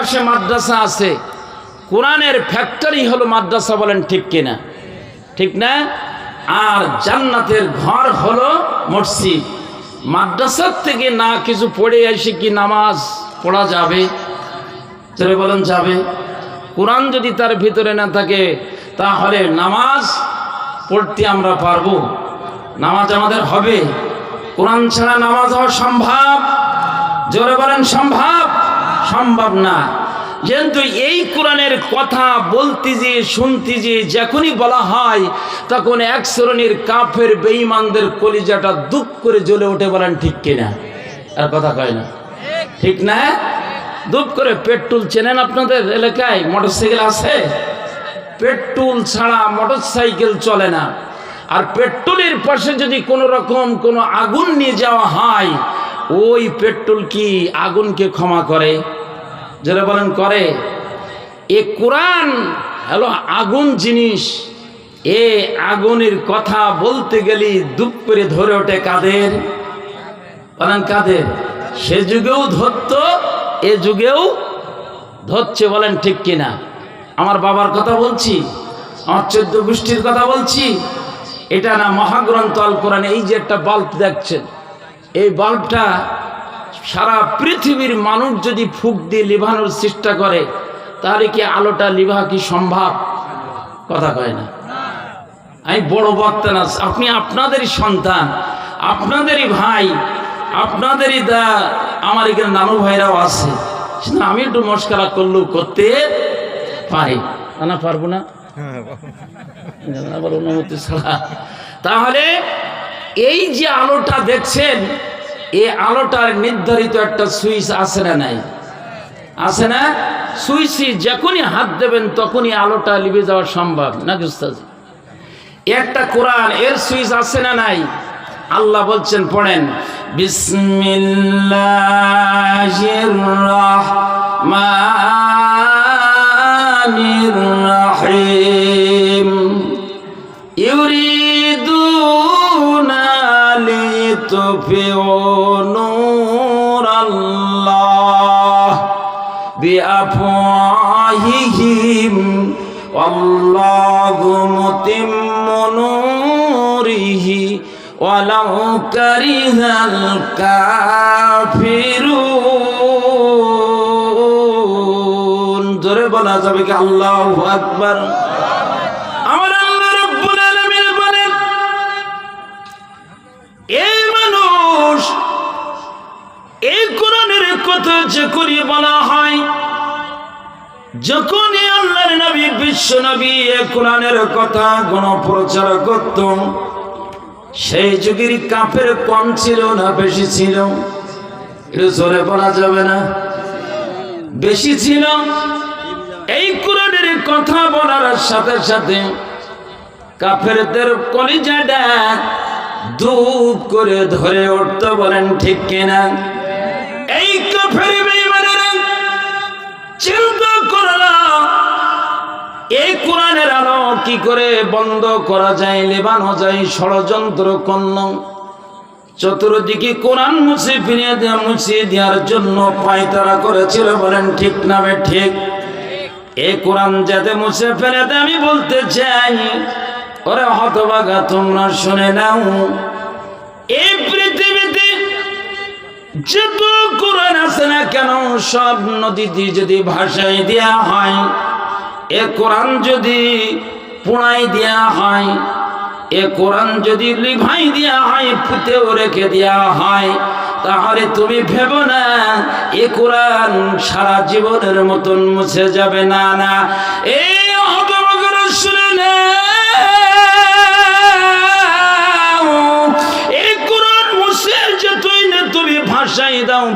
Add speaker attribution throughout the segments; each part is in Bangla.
Speaker 1: পাশে মাদ্রাসা আছে। কোরআনের ফ্যাক্টরি হলো মাদ্রাসা বলেন ঠিক কিনা? ঠিক না? আর জান্নাতের ঘর হলো মসজিদ। মাদ্রাসার থেকে না কিছু পড়ে এসে কি নামাজ পড়া যাবে? চলে বলেন যাবে। কোরআন যদি তার ভিতরে না থাকে, তাহলে নামাজ পড়তে আমরা পারব। নামাজ আমাদের হবে। কোরআন ছাড়া নামাজ হওয়া সম্ভব? জোরে বলেন সম্ভব? সম্ভব না। কিন্তু এই কোরআনের কথা বলতে যে, শুনতে যে, যখনই বলা হয়, তখন এক শ্রেণির কাফের বেঈমানদের কলিজাটা দুঃখ করে জ্বলে ওঠে বলেন, ঠিক কিনা আর কথা কয় না। ঠিক না? দুপ করে পেট্রোল চেনেন আপনাদের এলাকায়? মোটরসাইকেল আছে? পেট্রোল ছাড়া মোটরসাইকেল চলে না। আর পেট্রোলের পাশে যদি কোনো রকম কোনো আগুন নিয়ে যাওয়া হয়, ওই পেট্রোল কি আগুনকে ক্ষমা করে? যেটা বলেন, করে। এ কোরআন হলো আগুন জিনিস। এ আগুনের কথা বলতে গেলে দুপ করে ধরে ওঠে কাদের? বলেন, কাদের? সে যুগেও ধরত, এ যুগেও ধরছে, বলেন, ঠিক কিনা? আমার বাবার কথা বলছি, আমার চোদ্দ গোষ্ঠীর কথা বলছি। এটা না মহাগ্রন্থ আল কোরআন এই যে একটা বাল্ব দেখছেন। এই বাল্বটা সারা পৃথিবীর মানুষ যদি ফুক দিয়ে লিভানোর চেষ্টা করে, তাহলে কি আলোটা লিভা কি সম্ভব? কথা কয় না। আমি বড় বক্তা না, আপনি আপনাদেরই সন্তান, আপনাদেরই ভাই, আপনাদেরই দা, আমার এখানে নানু ভাইরাও আছে। আমি একটু মস্কারা করলেও করতে পারি। না পারব না? ছাড়া। তাহলে এই যে আলোটা দেখছেন এই আলোটার নির্ধারিত একটা সুইচ আছে না নাই? আছে না? সুইচে যখনই হাত দেবেন তখনই আলোটা লিবে যাওয়া সম্ভব, না গুস্তাজ একটা কোরআন, এর সুইচ আছে না নাই? আল্লাহ বলছেন, পড়েন, বিসমিল্লাহির রহমানির রহিম। ইউরিদুনা تطفئوا نور الله بأفواههم والله متم نوره ولو كره الكافرون ضرب الله أكبر কথা বলা হয়, যখনই আল্লাহর নবী, বিশ্ব নবী কোরআনের কথা গণপ্রচার করত সেই যুগের কাফের কম ছিল না, বেশি ছিল? জোরে বলা যাবে না? বেশি ছিল? এই কোরআনের কথা বলার সাথে সাথে কাফেরদের কলিজাটা দুপ করে ধরে উঠতে বলেন, ঠিক কিনা? এই কোরআনের আলো কি করে বন্ধ করা যায়, লেবানো যায়, ষড়যন্ত্র কর্ণ? চতুর্দিকে কোরআন মুছে ফিরিয়ে দেওয়া মুছিয়ে দেওয়ার জন্য পায়তারা করেছিল বলেন, ঠিক নামে ঠিক? এই কোরআন যাতে মুছে ফেলে দেয়, আমি বলতে চাই, ওরে হতবাগা তোমরা শুনে নাও। এই পৃথিবীতে যত কোরআন আছে না কেন, সব নদীতে যদি ভাষায় দেয়া হয় এ কোরআন যদি পোড়াই দেয়া হয়, এ কোরআন যদি লিভাই দেয়া হয় পুঁতেও রেখে দেয়া হয়, তাহলে তুমি ভেব না, এ কোরআন সারা জীবনের মতন মুছে যাবে। না না এই হতমগর শুনে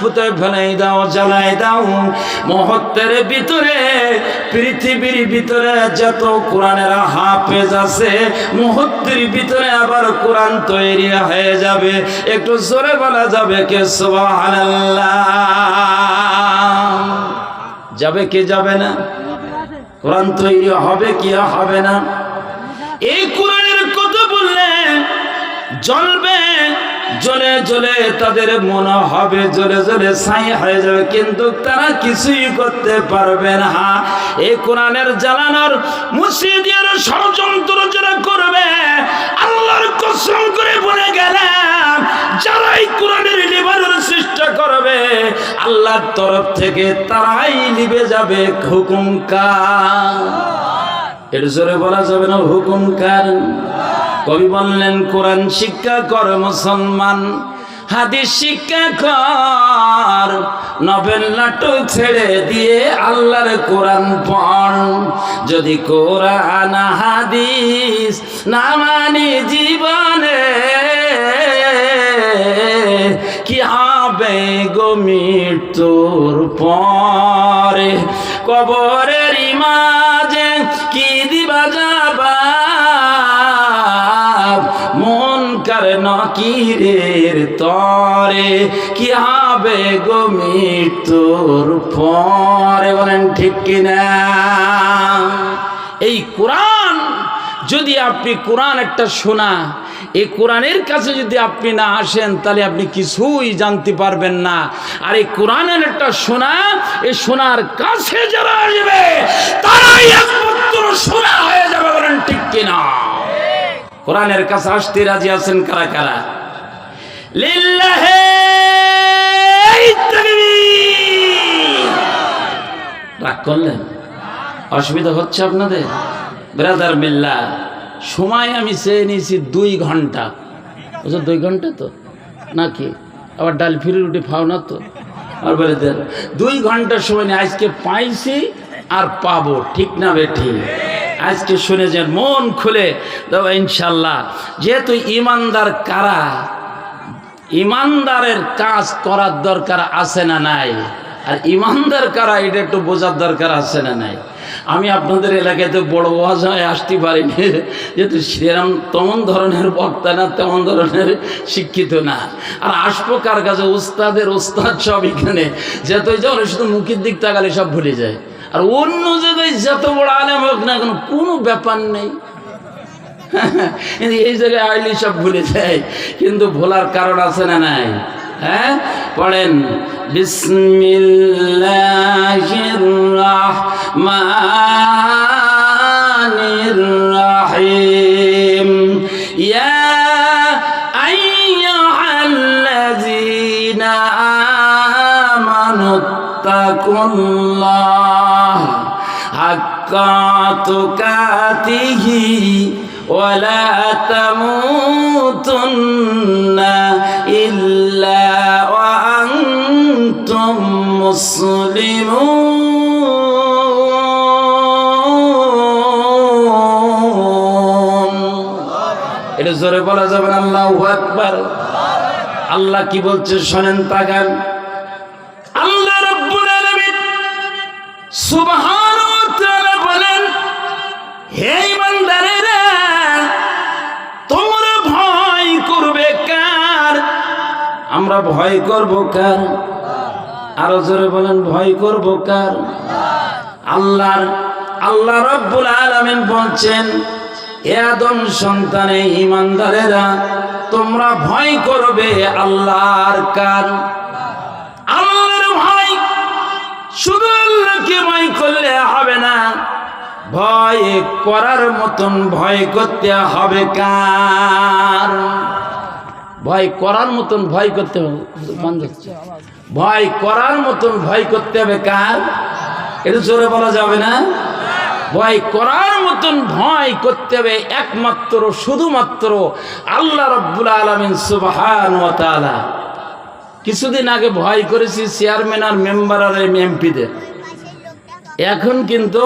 Speaker 1: পুঁতে ফেলাই দাও, জ্বালাই দাও। মহত্বের ভিতরে, পৃথিবীর ভিতরে যত কোরআনের হাফেজ আছে ভিতরে আবার কোরআন তৈরি হয়ে যাবে। একটু জোরে বলা যাবে কে? যাবে কে যাবে না? কোরআন তৈরি হবে কি হবে না? এই কোরআনের কথা বললে জ্বলবে। জ্বলে জলে তাদের মনে হবে জ্বলে জ্বলে ছাই হয়ে যাবে। কিন্তু তারা কিছুই করতে পারবে না। এই কোরআনের জ্বালানোর মুর্শিদের ষড়যন্ত্র যারা করবে, আল্লাহর কসম করে বলে গেলাম যারা এই কোরআনের লিবারের চেষ্টা করবে, আল্লাহর তরফ থেকে তারাই নিবে যাবে হুকুম কার। এর জোরে বলা যাবে না হুকুম কার। কবি বললেন, কোরআন শিক্ষা কর মুসলমান, হাদিস শিক্ষা কর নভেল নাটক ছেড়ে দিয়ে আল্লাহর কোরআন পড়। যদি কোরআন, হাদিস না মানি জীবনে, কি হবে গো মৃত্যুর পরে? কবরের মাঝে কার নকিরের তরে, কি হবে গো মৃত্যুর পরে? বলেন, ঠিক কিনা? এই কোরআন, যদি আপনি কোরআন একটা শোনা, এই কোরআনের কাছে যদি আপনি না আসেন, তাহলে আপনি কিছুই জানতে পারবেন না। আর এই কোরআনের একটা শোনা, এই শোনার কাছে যারা আসবে, তারাই একমাত্র শোনা হয়ে যাবে, বলেন, ঠিক কিনা? কোরআনের কাছে আসতে রাজি আছেন কারা কারা। রাগ করলেন? অসুবিধা হচ্ছে আপনাদের? ব্রাদার মিল্লা, সময় আমি চেয়ে নিয়েছি দুই ঘণ্টা। বুঝলো দুই ঘণ্টা তো? নাকি? আবার ডাল ফিরে রুটি খাও না তো? আর বলে দেন, দুই ঘণ্টার সময় নিয়ে আজকে পাইছি আর পাবো। ঠিক না বেঠি আজকে শুনে যান মন খুলে দেবো ইনশাল্লাহ যেহেতু ইমানদার কারা, ইমানদারের কাজ করার দরকার আছে না নাই? আর ইমানদার কারা, এটা একটু বোঝার দরকার আছে না নাই? আমি আপনাদের এলাকায় তো বড় ওয়াজ হয়ে, আসতে পারিনি। যেহেতু সেরকম তেমন ধরনের বক্তা না, তেমন ধরনের শিক্ষিত না। আর আসব কার কাছে? উস্তাদের উস্তাদ সব এখানে। যেহেতু যখন শুধু মুখের দিক তাকালে সব ভুলে যায়। আর অন্য জায়গায় যত বড় আলেম হোক না কেন, কোনো ব্যাপার নেই। এই জায়গায় আইলি সব ভুলে যায়, কিন্তু ভোলার কারণ আছে না নাই? হ্যাঁ? পড়েন বিসমিল্লাহির রহমানির রহিম তাকুল্লাহ হাক্কা তুকাতিহি ولا تموتن إلا وأنتم مسلمون এটা জোরে বলা যাবে না আল্লাহু আকবার আল্লাহ কি বলছে শোনেন তাকান আল্লাহ রাব্বুল আলামিন সুবহানাহু ওয়া তাআলা বলেন হে ইমানদারেরা, তোমরা ভয় করবে কার? আমরা ভয় করব কার? আরও জোরে বলেন, ভয় করব কার? আল্লাহর, আল্লাহ রব্বুল আলামিন বলছেন হে আদম সন্তানে ইমানদারেরা, তোমরা ভয় করবে আল্লাহর কার? আল্লাহর ভয় শুধু আল্লাহকে ভয় ভয় করার মতন ভয় করতে হবে কার? ভয় করার মতন ভয় করতে হবে। ভয় করার মতন ভয় করতে হবে কার? এটা জোরে বলা যাবে না? ভয় করার মতন ভয় করতে হবে একমাত্র, শুধুমাত্র আল্লাহ রব্বুল আলমিন সুবাহান কিছুদিন আগে ভয় করেছি চেয়ারম্যান আর মেম্বার আর এমপিদের। এখন কিন্তু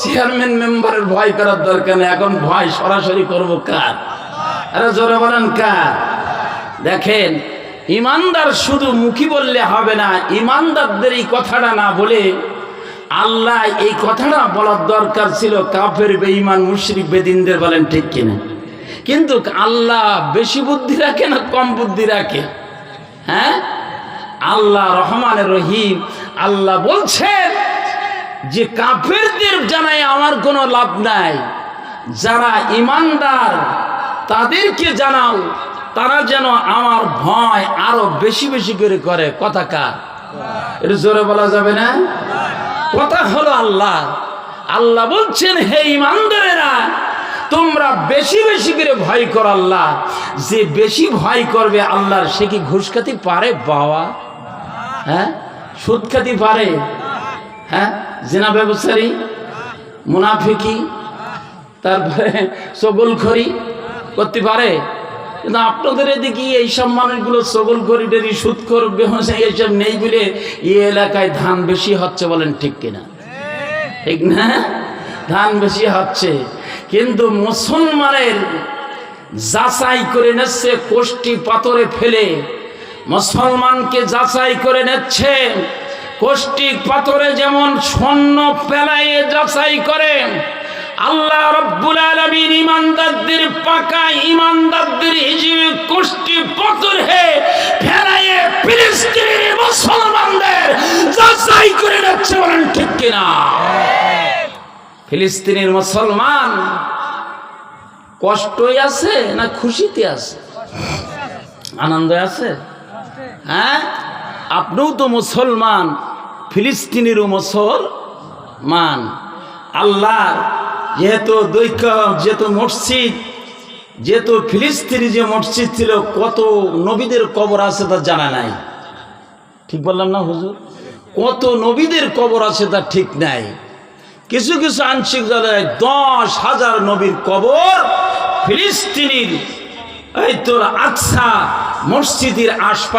Speaker 1: চেয়ারম্যান মেম্বারের ভয় করার দরকার নেই। এখন ভয় সরাসরি করব কার? আরে জোরে বলেন কার? দেখেন, ইমানদার শুধু মুখী বললে হবে না, ইমানদারদের এই কথাটা না বলে আল্লাহ এই কথাটা বলার দরকার ছিল কাফের, বেঈমান, মুশরিক, বেদিনদের বলেন ঠিক কিনা? কিন্তু আল্লাহ বেশি বুদ্ধি রাখে না কম বুদ্ধি রাখে? হ্যাঁ? আল্লাহ রহমান রহিম, আল্লাহ বলছেন যে কাফেরদের জানাই আমার কোনো লাভ নাই, যারা ইমানদার, তাদেরকে জানাও, তারা যেন আমার ভয় আরও বেশি বেশি করে করে। কথা কার? এটা জোরে বলা যাবে না? কথা হলো আল্লাহ। আল্লাহ বলছেন, হে ইমানদারেরা, তোমরা বেশি বেশি করে ভয় কর আল্লাহ। যে বেশি ভয় করবে আল্লাহর, সে কি ঘুষ পারে বাবা? হ্যাঁ? সুদ খাতি পারে? হ্যাঁ? জেনা ব্যবসারী মুনাফিকি, তারপরে সগলখড়ি করতে পারে। কিন্তু আপনাদের এদিকে এইসব মানুষগুলো সগল খরিটারি সুদ করবে এইসব নেই বলে এই এলাকায় ধান বেশি হচ্ছে বলেন ঠিক কিনা? ঠিক না? ধান বেশি হচ্ছে। কিন্তু মুসলমানের যাচাই করে নিচ্ছে কোষ্টি পাথরে ফেলে। মুসলমানকে যাচাই করে নিচ্ছে। কোষ্টি পাথরে যেমন স্বর্ণ পেলাইয়ে যাচাই করে আল্লাহ রব্বুল আলমিন ইমানদারদের পাকা ইমানদারদের হিসেবে কোষ্টি পাথর হে, ফেলাইয়ে ফিলিস্তিনের মুসলমানদের যাচাই করে নিচ্ছে বলেন ঠিক কিনা? ফিলিস্তিনের মুসলমান কষ্টই আছে না খুশিতে আছে? আনন্দ আছে? হ্যাঁ? আপনিও তো মুসলমান, ফিলিস্তিনেরও মুসলমান। আল্লাহ যেহেতু দৈক্য, যেহেতু মসজিদ, যেহেতু ফিলিস্তিনি যে মসজিদ ছিল, কত নবীদের কবর আছে তা জানা নাই। ঠিক বললাম না হুজুর? কত নবীদের কবর আছে তা ঠিক নাই। কিছু কিছু আংশিক জায়গায় দশ হাজার নবীর কবর ফিলিস্তিনির, এই তোর আচ্ছা মসজিদের আশপাশ